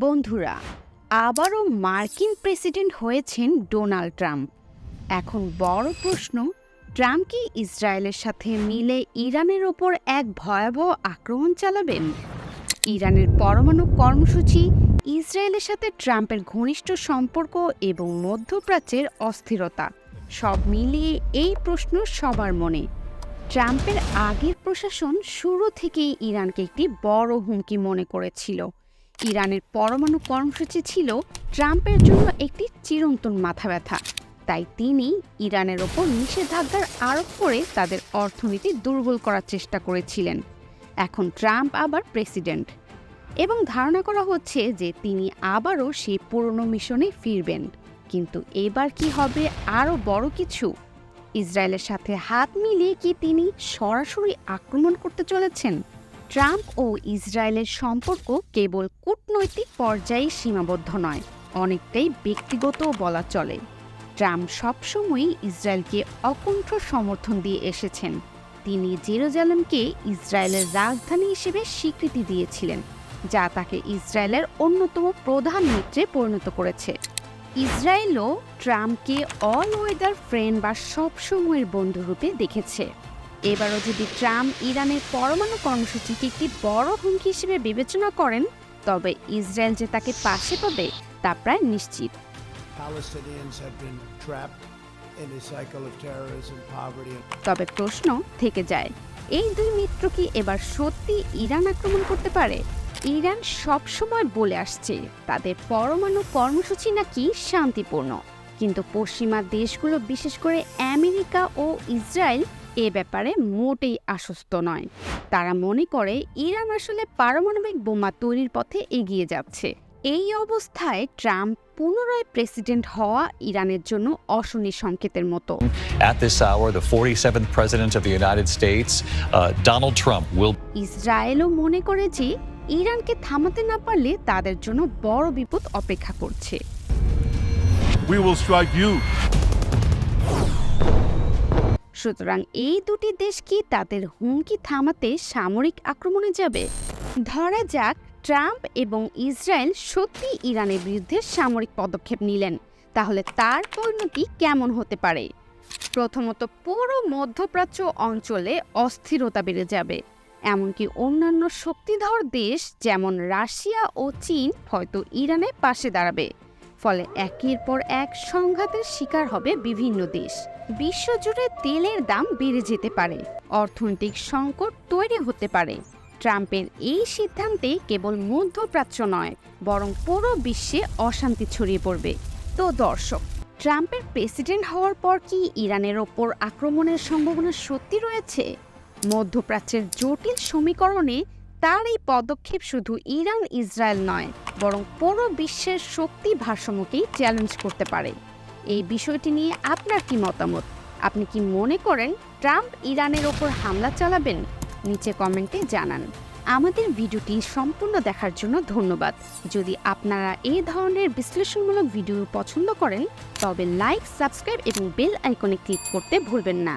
বন্ধুরা, আবারও মার্কিন প্রেসিডেন্ট হয়েছেন ডোনাল্ড ট্রাম্প। এখন বড় প্রশ্ন, ট্রাম্প কি ইসরায়েলের সাথে মিলে ইরানের ওপর এক ভয়াবহ আক্রমণ চালাবেন? ইরানের পরমাণু কর্মসূচি, ইসরায়েলের সাথে ট্রাম্পের ঘনিষ্ঠ সম্পর্ক এবং মধ্যপ্রাচ্যের অস্থিরতা, সব মিলিয়ে এই প্রশ্ন সবার মনে। ট্রাম্পের আগের প্রশাসন শুরু থেকেই ইরানকে একটি বড় হুমকি মনে করেছিল। ইরানের পরমাণু কর্মসূচি ছিল ট্রাম্পের জন্য একটি চিরন্তন মাথা ব্যথা। তাই তিনি ইরানের ওপর নিষেধাজ্ঞার আরোপ করে তাদের অর্থনীতি দুর্বল করার চেষ্টা করেছিলেন। এখন ট্রাম্প আবার প্রেসিডেন্ট। এবং ধারণা করা হচ্ছে যে তিনি আবারও সেই পুরনো মিশনে ফিরবেন। কিন্তু এবার কি হবে আরও বড় কিছু? ইসরায়েলের সাথে হাত মিলিয়ে কি তিনি সরাসরি আক্রমণ করতে চলেছেন? ট্রাম্প ও ইসরায়েলের সম্পর্ক কেবল কূটনৈতিক পর্যায়ে সীমাবদ্ধ নয়, অনেকটাই ব্যক্তিগতও বলা চলে। ট্রাম্প সবসময়ই ইসরায়েলকে অকুণ্ঠ সমর্থন দিয়ে এসেছেন। তিনি জেরুজালেমকে ইসরায়েলের রাজধানী হিসেবে স্বীকৃতি দিয়েছিলেন, যা তাকে ইসরায়েলের অন্যতম প্রধান মিত্রে পরিণত করেছে। ইসরায়েলও ট্রাম্পকে অল ওয়েদার ফ্রেন্ড বা সবসময়ের বন্ধুরূপে দেখেছে। এবারও যদি ট্রাম্প ইরানের পরমাণু কর্মসূচিকে একটি বড় হুমকি হিসেবে বিবেচনা করেন তবে ইসরায়েল যে তাকে পাশে পাবে তা প্রায় নিশ্চিত। তবে প্রশ্ন থেকে যায় এই দুই মিত্র কি এবার সত্যি ইরান আক্রমণ করতে পারে? ইরান সবসময় বলে আসছে তাদের পরমাণু কর্মসূচি নাকি শান্তিপূর্ণ। কিন্তু পশ্চিমা দেশগুলো বিশেষ করে আমেরিকা ও ইসরায়েল এ ব্যাপারে মোটেই আশ্বস্ত নয়। তারা মনে করে ইরান আসলে পারমাণবিক বোমা তৈরির পথে এগিয়ে যাচ্ছে। এই অবস্থায় ট্রাম্প পুনরায় প্রেসিডেন্ট হওয়া ইরানের জন্য অশনি সংকেতের মতো। At this hour, the 47th President of the United States, uh, Donald Trump, will ইসরায়েলও মনে করে যে ইরানকে থামাতে না পারলে তাদের জন্য বড় বিপদ অপেক্ষা করছে। We will strike you. সুতরাং এই দুটি দেশ কি তাদের হুমকি থামাতে সামরিক আক্রমণে যাবে? ধরা যাক, ট্রাম্প এবং ইসরায়েল সত্যি ইরানের বিরুদ্ধে সামরিক পদক্ষেপ নিলেন। তাহলে তার পরিণতি কেমন হতে পারে? প্রথমত, পুরো মধ্যপ্রাচ্য অঞ্চলে অস্থিরতা বেড়ে যাবে। এমনকি অন্যান্য শক্তিধর দেশ যেমন রাশিয়া ও চীন হয়তো ইরানের পাশে দাঁড়াবে। ফলে একের পর এক সংঘাতের শিকার হবে বিভিন্ন দেশ। বিশ্বজুড়ে তেলের দাম বেড়ে যেতে পারে। অর্থনৈতিক সংকট তৈরি হতে পারে। ট্রাম্পের এই সিদ্ধান্তে কেবল মধ্যপ্রাচ্য নয়, বরং পুরো বিশ্বে অশান্তি ছড়িয়ে পড়বে। তো দর্শক, ট্রাম্পের প্রেসিডেন্ট হওয়ার পর কি ইরানের ওপর আক্রমণের সম্ভাবনা সত্যি রয়েছে? মধ্যপ্রাচ্যের জটিল সমীকরণে তার এই পদক্ষেপ শুধু ইরান, ইসরায়েল নয়, বরং পুরো বিশ্বের শক্তি ভারসাম্যকেই চ্যালেঞ্জ করতে পারে। এই বিষয়টি নিয়ে আপনার কি মতামত? আপনি কি মনে করেন ট্রাম্প ইরানের ওপর হামলা চালাবেন? নিচে কমেন্টে জানান। আমাদের ভিডিওটি সম্পূর্ণ দেখার জন্য ধন্যবাদ। যদি আপনারা এই ধরনের বিশ্লেষণমূলক ভিডিও পছন্দ করেন, তবে লাইক সাবস্ক্রাইব এবং বেল আইকনে ক্লিক করতে ভুলবেন না।